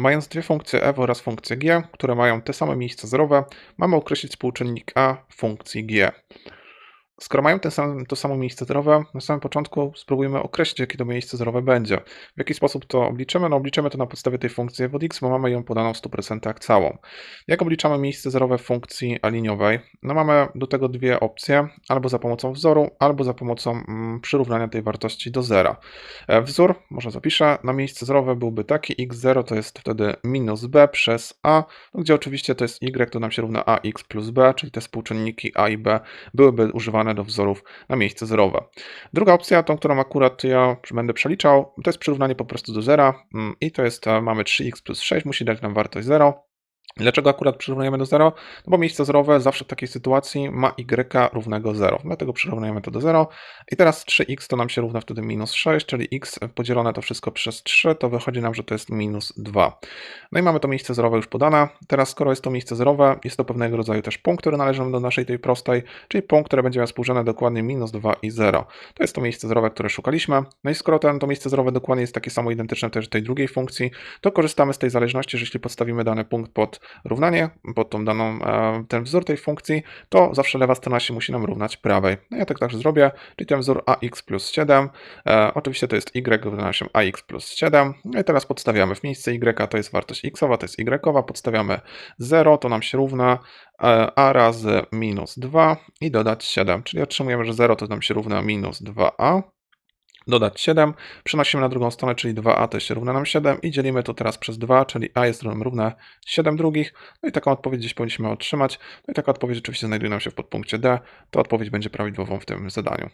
Mając dwie funkcje f oraz funkcję g, które mają te same miejsca zerowe, mamy określić współczynnik a funkcji g. Skoro mają ten sam, to samo miejsce zerowe, na samym początku spróbujmy określić, jakie to miejsce zerowe będzie. W jaki sposób to obliczymy? No obliczymy to na podstawie tej funkcji f x, bo mamy ją podaną w 100% całą. Jak obliczamy miejsce zerowe w funkcji a liniowej? No mamy do tego dwie opcje, albo za pomocą wzoru, albo za pomocą mm, przyrównania tej wartości do zera. E, Wzór, może zapiszę, na miejsce zerowe byłby taki, x0 to jest wtedy minus b przez a, no gdzie oczywiście to jest y, to nam się równa ax plus b, czyli te współczynniki a i b byłyby używane do wzorów na miejsce zerowe. Druga opcja, tą, którą akurat ja będę przeliczał, to jest przyrównanie po prostu do zera mm, i to jest, e, mamy 3x plus 6, musi dać nam wartość 0. Dlaczego akurat przyrównujemy do 0? No bo miejsce zerowe zawsze w takiej sytuacji ma y równego 0, dlatego przyrównujemy to do 0. I teraz 3x to nam się równa wtedy minus 6, czyli x podzielone to wszystko przez 3, to wychodzi nam, że to jest minus 2. No i mamy to miejsce zerowe już podane. Teraz skoro jest to miejsce zerowe, jest to pewnego rodzaju też punkt, który należy do naszej tej prostej, czyli punkt, który będzie miał współrzędne dokładnie minus 2 i 0. To jest to miejsce zerowe, które szukaliśmy. No i skoro ten, to miejsce zerowe dokładnie jest takie samo identyczne też tej drugiej funkcji, to korzystamy z tej zależności, że jeśli podstawimy dany punkt pod równanie, pod tą daną, e, ten wzór tej funkcji, to zawsze lewa strona się musi nam równać prawej. No ja tak także zrobię, czyli ten wzór ax plus 7, e, oczywiście to jest y równa się ax plus 7, no i teraz podstawiamy w miejsce y, to jest wartość xowa, to jest y, podstawiamy 0, to nam się równa e, a razy minus 2 i dodać 7, czyli otrzymujemy, że 0 to nam się równa minus 2a, dodać 7, przenosimy na drugą stronę, czyli 2a to się równa nam 7 i dzielimy to teraz przez 2, czyli a jest równe 7 drugich. No i taką odpowiedź gdzieś powinniśmy otrzymać. No i taka odpowiedź oczywiście znajduje nam się w podpunkcie D. To odpowiedź będzie prawidłową w tym zadaniu.